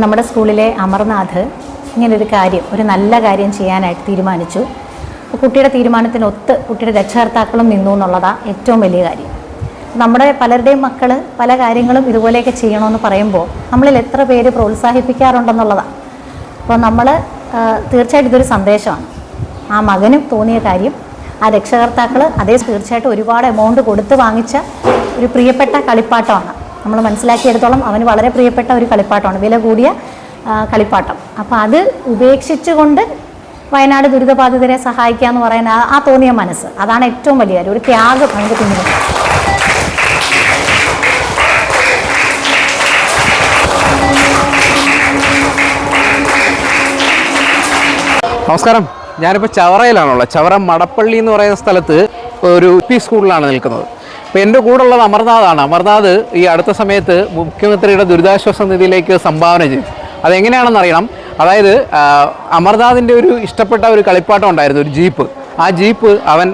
നമ്മുടെ സ്കൂളിലെ അമർനാഥ് ഇങ്ങനൊരു കാര്യം ഒരു നല്ല കാര്യം ചെയ്യാനായിട്ട് തീരുമാനിച്ചു. അപ്പോൾ കുട്ടിയുടെ തീരുമാനത്തിനൊത്ത് കുട്ടിയുടെ രക്ഷകർത്താക്കളും നിന്നു എന്നുള്ളതാണ് ഏറ്റവും വലിയ കാര്യം. നമ്മുടെ പലരുടെയും മക്കൾ പല കാര്യങ്ങളും ഇതുപോലെയൊക്കെ ചെയ്യണമെന്ന് പറയുമ്പോൾ നമ്മളിൽ എത്ര പേര് പ്രോത്സാഹിപ്പിക്കാറുണ്ടെന്നുള്ളതാണ് അപ്പോൾ നമ്മൾ തീർച്ചയായിട്ടും ഇതൊരു സന്ദേശമാണ്. ആ മകനും തോന്നിയ കാര്യം ആ രക്ഷകർത്താക്കൾ അതേ തീർച്ചയായിട്ടും ഒരുപാട് എമൗണ്ട് കൊടുത്ത് വാങ്ങിച്ച ഒരു പ്രിയപ്പെട്ട കളിപ്പാട്ടമാണ്. നമ്മൾ മനസ്സിലാക്കിയെടുത്തോളം അവന് വളരെ പ്രിയപ്പെട്ട ഒരു കളിപ്പാട്ടമാണ്. വില കൂടിയ കളിപ്പാട്ടം. അപ്പോൾ അത് ഉപേക്ഷിച്ചുകൊണ്ട് വയനാട് ദുരിതബാധിതരെ സഹായിക്കുക എന്ന് പറയുന്ന ആ- തോന്നിയ മനസ്സ് അതാണ് ഏറ്റവും വലിയ കാര്യം. ഒരു ത്യാഗം അതിന്റെ പിന്നിൽ. നമസ്കാരം. ഞാനിപ്പോൾ ചവറയിലാണുള്ളത്. ചവറ മടപ്പള്ളി എന്ന് പറയുന്ന സ്ഥലത്ത് ഒരു പി സ്കൂളിലാണ് നിൽക്കുന്നത്. അപ്പോൾ എന്റെ കൂടെ ഉള്ളത് അമർനാഥാണ്. അമർനാഥ് ഈ അടുത്ത സമയത്ത് മുഖ്യമന്ത്രിയുടെ ദുരിതാശ്വാസ നിധിയിലേക്ക് സംഭാവന ചെയ്തു. അതെങ്ങനെയാണെന്ന് അറിയണം അതായത് അമർനാഥിന്റെ ഒരു ഇഷ്ടപ്പെട്ട ഒരു കളിപ്പാട്ടം ഉണ്ടായിരുന്നു ഒരു ജീപ്പ്. ആ ജീപ്പ് അവൻ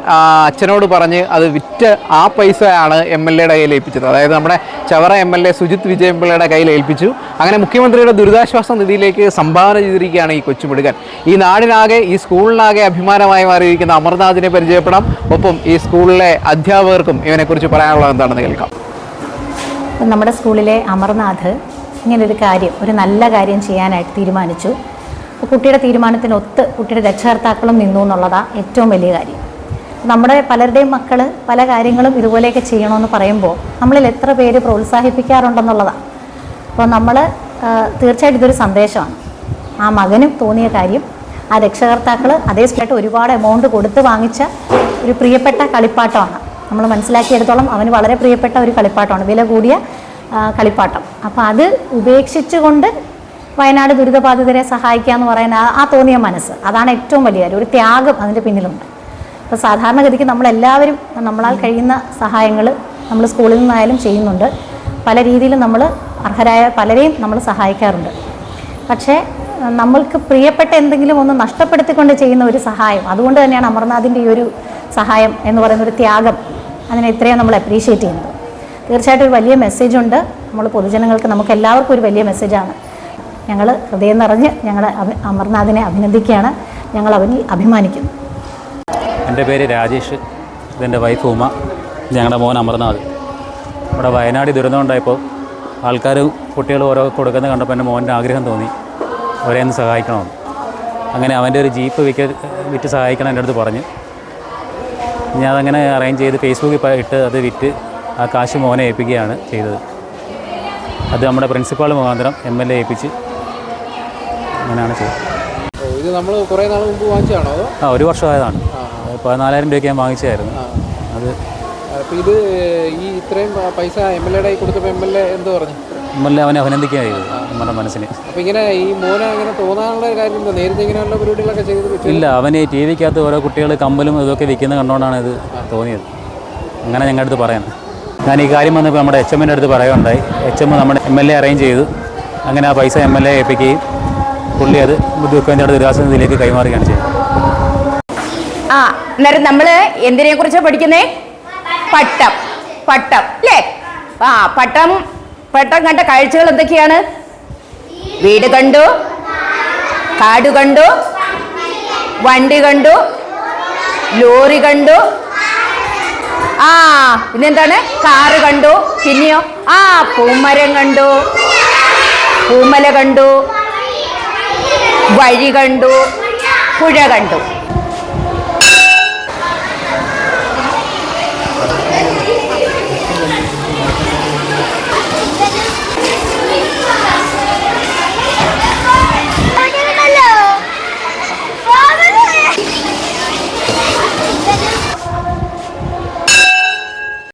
അച്ഛനോട് പറഞ്ഞ് അത് വിറ്റ് ആ പൈസയാണ് എം എൽ എയുടെ കയ്യിൽ ഏൽപ്പിച്ചത്. അതായത് നമ്മുടെ Chavara M L A Sujith വിജയപിള്ളയുടെ കയ്യിൽ ഏൽപ്പിച്ചു. അങ്ങനെ മുഖ്യമന്ത്രിയുടെ ദുരിതാശ്വാസ നിധിയിലേക്ക് സംഭാവന ചെയ്തിരിക്കുകയാണ് ഈ കൊച്ചുമിടുകൻ ഈ നാടിനാകെ ഈ സ്കൂളിനാകെ അഭിമാനമായി മാറിയിരിക്കുന്ന അമർനാഥിനെ പരിചയപ്പെടാം. ഒപ്പം ഈ സ്കൂളിലെ അധ്യാപകർക്കും ഇവനെക്കുറിച്ച് പറയാനുള്ളത് എന്താണെന്ന് കേൾക്കാം. നമ്മുടെ സ്കൂളിലെ അമർനാഥ് ഇങ്ങനൊരു കാര്യം ഒരു നല്ല കാര്യം ചെയ്യാനായിട്ട് തീരുമാനിച്ചു. കുട്ടിയുടെ തീരുമാനത്തിനൊത്ത് കുട്ടിയുടെ രക്ഷകർത്താക്കളും നിന്നു എന്നുള്ളതാണ് ഏറ്റവും വലിയ കാര്യം. നമ്മുടെ പലരുടെയും മക്കൾ പല കാര്യങ്ങളും ഇതുപോലെയൊക്കെ ചെയ്യണമെന്ന് പറയുമ്പോൾ നമ്മളിൽ എത്ര പേര് പ്രോത്സാഹിപ്പിക്കാറുണ്ടെന്നുള്ളതാണ് അപ്പോൾ നമ്മൾ തീർച്ചയായിട്ടും ഇതൊരു സന്ദേശമാണ്. ആ മകനും തോന്നിയ കാര്യം ആ രക്ഷകർത്താക്കൾ അതേ സ്പീഡായിട്ട് ഒരുപാട് എമൗണ്ട് കൊടുത്ത് വാങ്ങിച്ച ഒരു പ്രിയപ്പെട്ട കളിപ്പാട്ടമാണ്. നമ്മൾ മനസ്സിലാക്കിയെടുത്തോളം അവന് വളരെ പ്രിയപ്പെട്ട ഒരു കളിപ്പാട്ടമാണ് വില കൂടിയ കളിപ്പാട്ടം. അപ്പോൾ അത് ഉപേക്ഷിച്ചുകൊണ്ട് വയനാട് ദുരിതബാധിതരെ സഹായിക്കുക എന്ന് പറയുന്ന ആ- തോന്നിയ മനസ്സ്. അതാണ് ഏറ്റവും വലിയ കാര്യം. ഒരു ത്യാഗം അതിന്റെ പിന്നിലുണ്ട്. അപ്പോൾ സാധാരണഗതിക്ക് നമ്മളെല്ലാവരും നമ്മളാൽ കഴിയുന്ന സഹായങ്ങൾ നമ്മൾ സ്കൂളിൽ നിന്നായാലും ചെയ്യുന്നുണ്ട്. പല രീതിയിലും നമ്മൾ അർഹരായ പലരെയും നമ്മൾ സഹായിക്കാറുണ്ട്. പക്ഷേ നമ്മൾക്ക് പ്രിയപ്പെട്ട എന്തെങ്കിലും ഒന്ന് നഷ്ടപ്പെടുത്തിക്കൊണ്ട് ചെയ്യുന്ന ഒരു സഹായം അതുകൊണ്ട് തന്നെയാണ് അമർനാഥിന്റെ ഈ ഒരു സഹായം എന്ന് പറയുന്ന ഒരു ത്യാഗം അതിനെ ഇത്രയും നമ്മൾ അപ്രീഷിയേറ്റ് ചെയ്യുന്നത്. തീർച്ചയായിട്ടും ഒരു വലിയ മെസ്സേജുണ്ട് നമ്മൾ പൊതുജനങ്ങൾക്ക് നമുക്ക് എല്ലാവർക്കും ഒരു വലിയ മെസ്സേജാണ് ഞങ്ങൾ ഹൃദയം നിറഞ്ഞ് ഞങ്ങൾ അമർനാഥിനെ അഭിനന്ദിക്കുകയാണ്. ഞങ്ങൾ അവനിൽ അഭിമാനിക്കുന്നു. എന്റെ പേര് രാജേഷ്. ഇതെന്റെ വൈഫ് ഉമ ഞങ്ങളുടെ മോൻ അമർനാഥ്. ഇവിടെ വയനാട് ദുരന്തം ഉണ്ടായപ്പോൾ ആൾക്കാർ കുട്ടികൾ ഓരോ കൊടുക്കുന്നത് കണ്ടപ്പോൾ എന്റെ മോന്റെ ആഗ്രഹം തോന്നി. അവരെ ഒന്ന് സഹായിക്കണമെന്ന്. അങ്ങനെ അവന്റെ ഒരു ജീപ്പ് വിൽക്ക വിറ്റ് സഹായിക്കണം എന്റെ അടുത്ത് പറഞ്ഞു. ഞാൻ അതങ്ങനെ അറേഞ്ച് ചെയ്ത് ഫേസ്ബുക്കിൽ ഇട്ട് അത് വിറ്റ് ആ കാശ് മോനെ ഏൽപ്പിക്കുകയാണ് ചെയ്തത്. അത് നമ്മുടെ പ്രിൻസിപ്പാൾ മുഖാന്തരം എം എൽ എ ഏൽപ്പിച്ച് അങ്ങനെയാണ് ചെയ്യുന്നത് ഇത് നമ്മൾ കുറേ നാൾ മുമ്പ് വാങ്ങിച്ചതാണോ ആ ഒരു വർഷമായതാണ്. പതിനാലായിരം രൂപയ്ക്ക് ഞാൻ വാങ്ങിച്ചായിരുന്നു അത് അപ്പോൾ ഇത് ഈ ഇത്രയും പൈസ എം എൽ എയുടെ കൊടുത്തപ്പോൾ എം എൽ എ എന്ത് പറഞ്ഞു? എം എൽ എ അവനെ അഭിനന്ദിക്കുകയായിരുന്നു നമ്മുടെ മനസ്സിന്. അപ്പോൾ ഇങ്ങനെ ഈ മോനെ അങ്ങനെ തോന്നാനുള്ള കാര്യം എന്താ? നേരത്തെ ഇങ്ങനെയുള്ള പരിപാടികളൊക്കെ ചെയ്ത് ഇല്ല അവന് ടി വിക്കകത്ത് ഓരോ കുട്ടികൾ കമ്പലും ഇതൊക്കെ വിൽക്കുന്ന കണ്ടുകൊണ്ടാണ് ഇത് തോന്നിയത്. അങ്ങനെ ഞങ്ങളുടെ അടുത്ത് പറയാൻ. ഞാൻ ഈ കാര്യം വന്നപ്പോൾ നമ്മുടെ എച്ച് എമ്മിന്റെ അടുത്ത് പറയുകയുണ്ടായി. എച്ച് എം നമ്മുടെ എം എൽ എ അറേഞ്ച് ചെയ്തു. അങ്ങനെ ആ പൈസ എം എൽ എ ഏൽപ്പിക്കുകയും പുള്ളി അത് ദുഃഖത്തിന്റെ ദുരാസ നിധിയിലേക്ക് കൈമാറുകയാണ് ചെയ്യുന്നത്. ആ അന്നേരം നമ്മൾ എന്തിനെ കുറിച്ചാണ് പഠിക്കുന്നേ? പട്ടം പട്ടം അല്ലേ ആ പട്ടം പട്ടം കണ്ട കാഴ്ചകൾ എന്തൊക്കെയാണ്? വീട് കണ്ടു കാട് കണ്ടു വണ്ടി കണ്ടു ലോറി കണ്ടു ആ പിന്നെന്താണ്? കാറ് കണ്ടു പിന്നെയോ? ആ പൂമരം കണ്ടു പൂമല കണ്ടു വഴി കണ്ടു പുഴ കണ്ടു.